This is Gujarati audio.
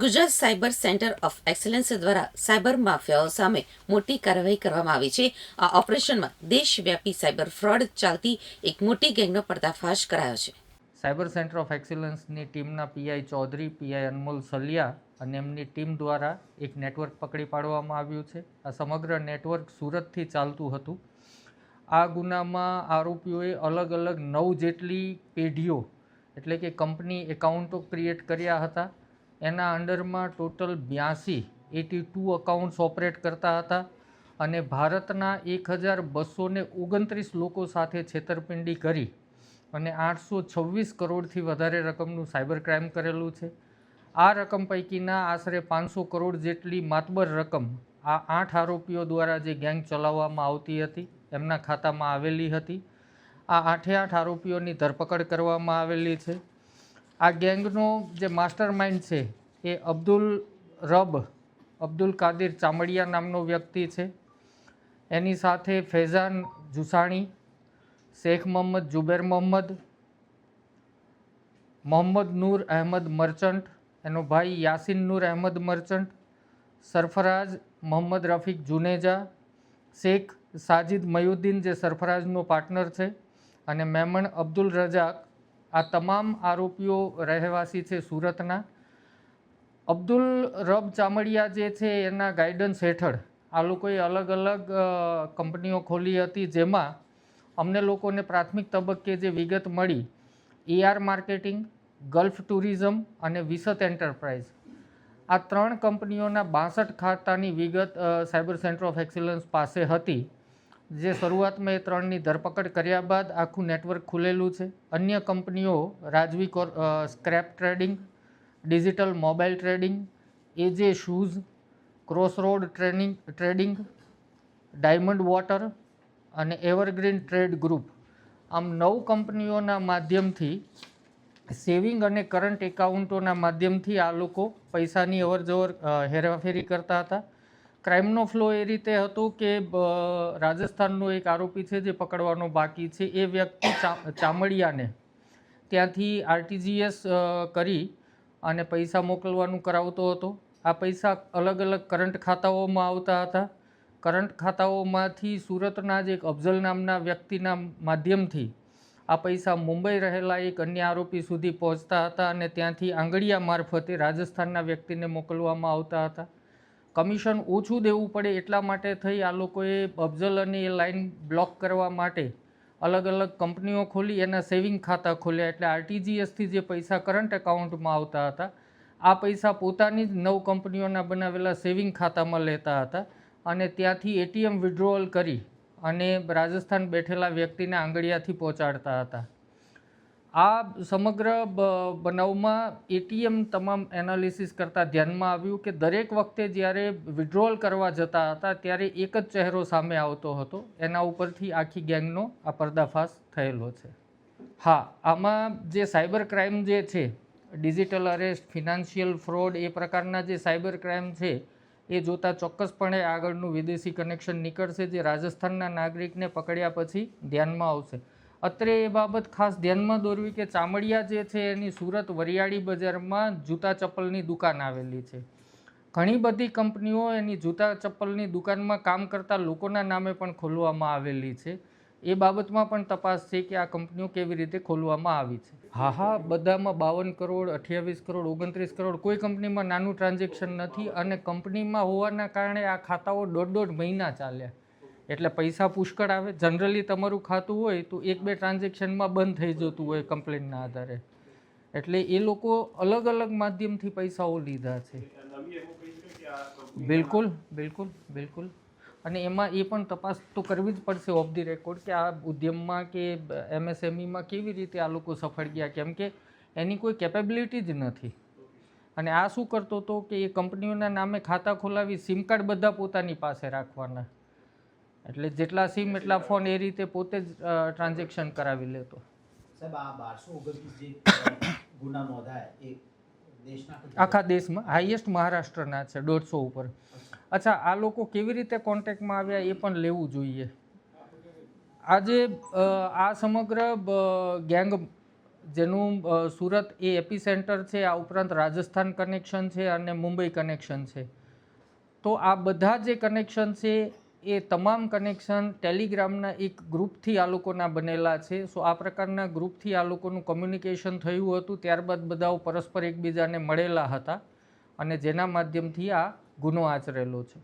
Gujarat cyber centre of excellence દ્વારા સાયબર માફિયાઓ સામે મોટી કાર્યવાહી કરવામાં આવી છે. આ ઓપરેશનમાં દેશવ્યાપી સાયબર ફ્રોડ ચાલતી એક મોટી ગેંગનો પર્દાફાશ કરાયો છે. સાયબર સેન્ટર ઓફ એક્સલન્સની ટીમના પીઆઈ ચૌધરી, પીઆઈ અનમોલ સલિયા અને એમની ટીમ દ્વારા એક નેટવર્ક પકડી પાડવામાં આવ્યું છે. આ સમગ્ર નેટવર્ક સુરતથી ચાલતું હતું. આ ગુનામાં આરોપીઓએ અલગ અલગ નવ જેટલી પેઢીઓ એટલે કે કંપની એકાઉન્ટો ક્રિએટ કર્યા હતા. એના અંડરમાં ટોટલ બ્યાસી, એટી ટુ અકાઉન્ટ્સ ઓપરેટ કરતા હતા અને ભારતના એક હજાર બસો ઓગણત્રીસ લોકો સાથે છેતરપિંડી કરી અને આઠસો છવ્વીસ કરોડથી વધારે રકમનું સાયબર ક્રાઇમ કરેલું છે. આ રકમ પૈકીના આશરે પાંચસો કરોડ જેટલી માતબર રકમ આ આઠ આરોપીઓ દ્વારા જે ગેંગ ચલાવવામાં આવતી હતી, એમના ખાતામાં આવેલી હતી. આ આઠે આઠ આરોપીઓની ધરપકડ કરવામાં આવેલી છે. આ ગેંગનો જે માસ્ટર માઇન્ડ છે, એ અબ્દુલ રબ, અબ્દુલ કાદિર ચામડિયા નામનો વ્યક્તિ છે. એની સાથે ફૈઝાન જુસાણી, શેખ મોહમ્મદ જુબેર મોહમ્મદ મોહમ્મદ નૂર અહેમદ મર્ચન્ટ, એનો ભાઈ યાસીન નૂર અહેમદ મર્ચન્ટ, સરફરાજ મોહમ્મદ રફીક જુનેજા, શેખ સાજિદ મયુદ્દીન જે સરફરાજનો પાર્ટનર છે, અને મેમણ અબ્દુલ રજાક આ તમામ આરોપીઓ રહેવાસી છે સુરતના. અબ્દુલ રબ ચામડિયા જે છે એના ગાઈડન્સ હેઠળ આ લોકોએ અલગ અલગ કંપનીઓ ખોલી હતી જેમાં અમને લોકોને પ્રાથમિક તબક્કે જે વિગત મળી એઆર માર્કેટિંગ ગલ્ફ ટુરિઝમ અને વિસત એન્ટરપ્રાઇઝ આ ત્રણ કંપનીઓના બાસઠ ખાતાની વિગત સાયબર સેન્ટર ઓફ એક્સિલન્સ પાસે હતી. જે શરૂઆતમાં એ ત્રણની ધરપકડ કર્યા બાદ આખું નેટવર્ક ખુલેલું છે. અન્ય કંપનીઓ Rajvi core scrap trading, digital mobile trading, AJ shoes, crossroad training, trading, diamond water અને એવરગ્રીન ટ્રેડ ગ્રુપ. આમ નવ કંપનીઓના માધ્યમથી, સેવિંગ અને કરંટ એકાઉન્ટોના માધ્યમથી આ લોકો પૈસાની અવરજવર હેરાફેરી કરતા હતા. ક્રાઇમનો ફ્લો એ રીતે હતો કે રાજસ્થાનનો એક આરોપી છે જે પકડવાનો બાકી છે, એ વ્યક્તિ ચામડિયાને ત્યાંથી આરટીજીએસ કરી અને પૈસા મોકલવાનું કરાવતો હતો. આ પૈસા અલગ અલગ કરંટ ખાતાઓમાં આવતા હતા. કરંટ ખાતાઓમાંથી સુરતના જ એક અફઝલ નામના વ્યક્તિના માધ્યમથી આ પૈસા મુંબઈ રહેલા એક અન્ય આરોપી સુધી પહોંચતા હતા અને ત્યાંથી આંગળીયા મારફતે રાજસ્થાનના વ્યક્તિને મોકલવામાં આવતા હતા. કમિશન ઓછું દેવું પડે એટલા માટે થઈ આ લોકોએ અફઝલ અને એ લાઇન બ્લોક કરવા માટે અલગ અલગ કંપનીઓ ખોલી એના સેવિંગ ખાતા ખોલ્યા. એટલે આરટીજીએસથી જે પૈસા કરંટ એકાઉન્ટમાં આવતા હતા, આ પૈસા પોતાની જ નવ કંપનીઓના બનાવેલા સેવિંગ ખાતામાં લેતા હતા અને ત્યાંથી એટીએમ વિડ્રોઅલ કરી અને રાજસ્થાન બેઠેલા વ્યક્તિને આંગળીયાથી પહોંચાડતા હતા. આ સમગ્ર બનાવમાં એટીએમ તમામ એનાલિસિસ કરતાં ધ્યાનમાં આવ્યું કે દરેક વખતે જ્યારે વિડ્રોલ કરવા જતા હતા ત્યારે એક જ ચહેરો સામે આવતો હતો. એના ઉપરથી આખી ગેંગનો આ પર્દાફાશ થયેલો છે. હા, આમાં જે સાયબર ક્રાઇમ જે છે, ડિજિટલ અરેસ્ટ, ફિનાન્શિયલ ફ્રોડ, એ પ્રકારના જે સાયબર ક્રાઇમ છે, એ જોતાં ચોક્કસપણે આગળનું વિદેશી કનેક્શન નીકળશે જે રાજસ્થાનના નાગરિકને પકડ્યા પછી ધ્યાનમાં આવશે. અત્રે એ બાબત ખાસ ધ્યાનમાં દોરવી કે ચામડિયા જે છે એની સુરત વરિયાળી બજારમાં જૂતા ચપ્પલની દુકાન આવેલી છે. ઘણી બધી કંપનીઓ એની જૂતા ચપ્પલની દુકાનમાં કામ કરતા લોકોના નામે પણ ખોલવામાં આવેલી છે. એ બાબતમાં પણ તપાસ છે કે આ કંપનીઓ કેવી રીતે ખોલવામાં આવી છે. હા હા, બધામાં બાવન કરોડ, અઠ્યાવીસ કરોડ, ઓગણત્રીસ કરોડ કોઈ કંપનીમાં નાનું ટ્રાન્ઝેક્શન નથી અને કંપનીમાં હોવાના કારણે આ ખાતાઓ દોઢ દોઢ મહિના ચાલ્યા. એટલે પૈસા પુષ્કળ આવે. જનરલી તમારું ખાતું હોય તો એક બે ટ્રાન્ઝેક્શનમાં બંધ થઈ જતું હોય કમ્પ્લેનના આધારે. એટલે એ લોકો અલગ અલગ માધ્યમથી પૈસાઓ લીધા છે. બિલકુલ બિલકુલ બિલકુલ. અને એમાં એ પણ તપાસ તો કરવી જ પડશે ઓફ ધી રેકોર્ડ કે આ ઉદ્યમમાં કે એમએસએમઈમાં કેવી રીતે આ લોકો સફળ ગયા. કેમ કે એની કોઈ કેપેબિલિટી જ નથી. અને આ શું કરતો હતો કે એ કંપનીઓના નામે ખાતા ખોલાવી સિમ કાર્ડ બધા પોતાની પાસે રાખવાના. એટલે જેટલા સિમ એટલા ફોન એ રીતે પોતે જ ટ્રાન્ઝેક્શન કરાવી લેતો. સાહેબ આ બારસો ઓગણત્રીસ જે ગુના નોંધાય એ આખા દેશમાં હાઈએસ્ટ મહારાષ્ટ્રના છે દોઢસો ઉપર. અચ્છા આ લોકો કેવી રીતે કોન્ટેક્ટમાં આવ્યા એ પણ લેવું જોઈએ. આજે આ સમગ્ર ગેંગ જેનું સુરત એ એપી સેન્ટર છે આ ઉપરાંત રાજસ્થાન કનેક્શન છે અને મુંબઈ કનેક્શન છે. તો આ બધા જે કનેક્શન છે એ તમામ કનેક્શન ટેલિગ્રામના એક ગ્રુપથી આ લોકોના બનેલા છે. સો આ પ્રકારના ગ્રુપથી આ લોકોનું કમ્યુનિકેશન થયું હતું, ત્યારબાદ બધાઓ પરસ્પર એકબીજાને મળેલા હતા અને જેના માધ્યમથી આ ગુનો આચરેલો છે.